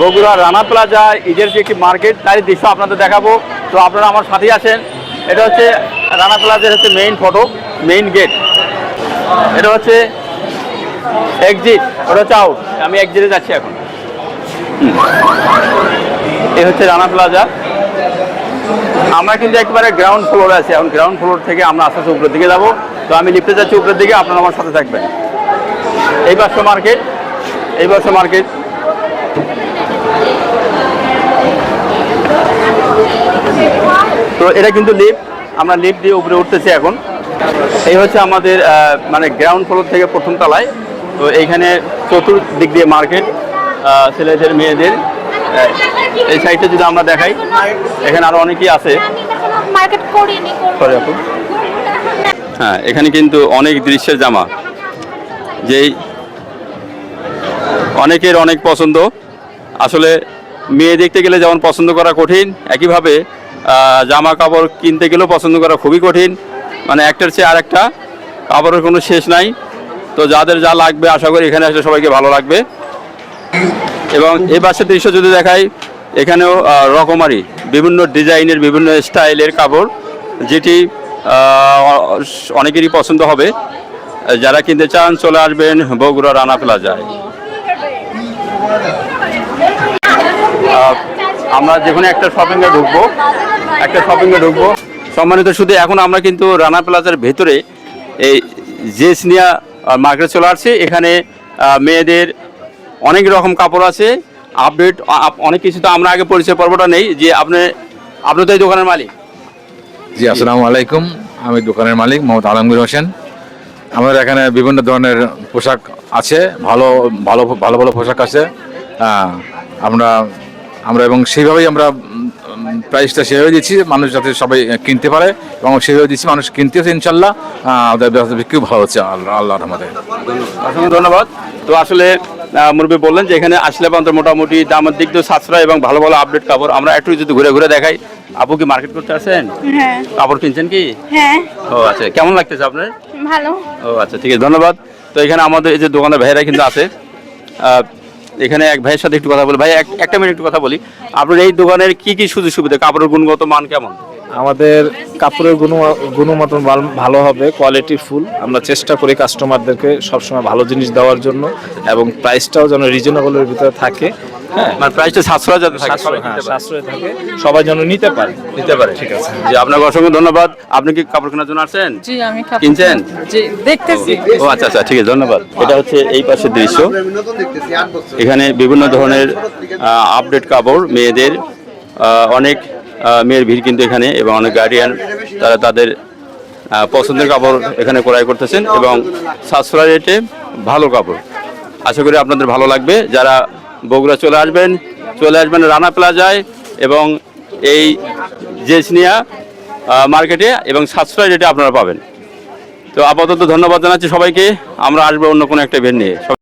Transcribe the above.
Bogura Rana plaza ঈদের যে একটি মার্কেট, তারই দৃশ্য আপনাদের দেখাবো। তো আপনারা আমার সাথেই আছেন। এটা হচ্ছে রানা প্লাজার হচ্ছে মেইন ফটো মেইন গেট এটা হচ্ছে এক্সিট ওটা হচ্ছে আউট আমি এক্সিটে যাচ্ছি এখন। এই হচ্ছে রানা প্লাজা। আমরা কিন্তু একবারে গ্রাউন্ড ফ্লোরে আছি। এখন গ্রাউন্ড ফ্লোর থেকে আমরা আস্তে আস্তে উপরের দিকে যাব। তো আমি লিফটে যাচ্ছি উপরের দিকে, আপনারা আমার সাথে থাকবেন। এই পাশে মার্কেট এই পাশে মার্কেট এটা কিন্তু লিফট আমরা লিফট দিয়ে উপরে উঠতেছি এখন। এই হচ্ছে আমাদের মানে গ্রাউন্ড ফ্লোর থেকে প্রথম তলায়। তো এইখানে চতুর্দিক দিয়ে মার্কেট ছেলেদের মেয়েদের। এই সাইডটা যদি আমরা দেখাই এখানে আরও অনেকেই আছে। হ্যাঁ এখানে কিন্তু অনেক দৃশ্যের জামা। যেই অনেকের অনেক পছন্দ। আসলে মেয়ে দেখতে গেলে যেমন পছন্দ করা কঠিন একইভাবে জামা কাপড় কিনতে গেলেও পছন্দ করা খুবই কঠিন। মানে একটার চেয়ে আরেকটা কাপড়ের কোনো শেষ নাই। তো যাদের যা লাগবে, আশা করি এখানে আসলে সবাইকে ভালো লাগবে। এবং এই বাসের দৃশ্য যদি দেখাই, এখানেও রকমারি, বিভিন্ন ডিজাইনের, বিভিন্ন স্টাইলের কাপড়, যেটি অনেকেরই পছন্দ হবে। যারা কিনতে চান, চলে আসবেন বগুড়া রানা প্লাজায়। আমরা যেখানে একটা শপিংয়ে ঢুকবো একটা শপিংয়ে ঢুকবো। সম্মানিত শুধু এখন আমরা কিন্তু রানা প্লাজার ভেতরে এই জেসনিয়া মার্কেট চলে আসছে। এখানে মেয়েদের অনেক রকম কাপড় আছে। আপডেট আপ- অনেক কিছু তো আমরা আগে পরিচয় পর্বটা নেই, যে আপনি আপনি তো এই দোকানের মালিক। জি, আসসালামু আলাইকুম। আমি দোকানের মালিক মোহাম্মদ আলমগীর হোসেন। আমাদের এখানে বিভিন্ন ধরনের পোশাক আছে, ভালো ভালো ভালো ভালো পোশাক আছে। আমরা আমরা এবং সেইভাবেই আমরা প্রাইসটা সেভাবে দিচ্ছি মানুষ যাতে সবাই কিনতে পারে এবং সেভাবে দিচ্ছি মানুষ কিনতেছে ইনশাল্লাহ বিক্রিও ভালো হচ্ছে আল্লাহ আল্লাহ রহমতে। অসংখ্য ধন্যবাদ। তো আসলে আহ, মুরব্বী বললেন যে এখানে আসলে পর্যন্ত মোটামুটি দামের দিক দিয়ে সাশ্রয় এবং ভালো ভালো আপডেট কাপড়। আমরা একটু যদি ঘুরে ঘুরে দেখাই আপু কি মার্কেট করতে আসেন? হ্যাঁ। কাপড় কিনছেন কি? হ্যাঁ। ও আচ্ছা কেমন লাগতেছে আপনার? ভালো। ও আচ্ছা ঠিক আছে ধন্যবাদ। তো এখানে আমাদের এই যে দোকানের ভাইয়েরা কিন্তু আছে। এখানে এক ভাইয়ের সাথে একটু কথা বলি। ভাই, এক- একটা মিনিট একটু কথা বলি। আপনার এই দোকানের কি কি সুযোগ সুবিধা? কাপড়ের গুণগত মান কেমন? আমাদের কাপড়ের গুণ গুণমত ভালো হবে কোয়ালিটি ফুল আমরা চেষ্টা করি কাস্টমারদেরকে সবসময় ভালো জিনিস দেওয়ার জন্য এবং প্রাইসটাও যেন রিজনেবলের ভিতরে থাকে। হ্যাঁ। মানে প্রাইসটা সাশ্রয় যাতে থাকে। সাশ্রয় হ্যাঁ। সাশ্রয়। থাকে। সবাই যেন নিতে পারে। নিতে পারে ঠিক আছে। জি আপনাকে অসংখ্য ধন্যবাদ। আপনি কি কাপড় কেনার জন্য আসছেন? জি আমি কাপড় কিনছেন? জি দেখতেছি। ও আচ্ছা আচ্ছা ঠিক আছে ধন্যবাদ। এটা হচ্ছে এই পাশের দৃশ্য। এখানে বিভিন্ন ধরনের আপডেট কাপড় মেয়েদের অনেক মেয়ের ভিড় কিন্তু এখানে এবং অনেক গার্ডিয়ান তারা তাদের পছন্দের কাপড় এখানে ক্রয় করতেছেন এবং সাশ্রয় রেটে ভালো কাপড়। আশা করি আপনাদের ভালো লাগবে। যারা বগুড়া চলে আসবেন চলে আসবেন রানা প্লাজায় এবং এই জেসনিয়া মার্কেটে এবং সাশ্রয় রেটে আপনারা পাবেন। তো আপাতত ধন্যবাদ জানাচ্ছি সবাইকে, আমরা আসব অন্য কোনো একটা ভেন নিয়ে।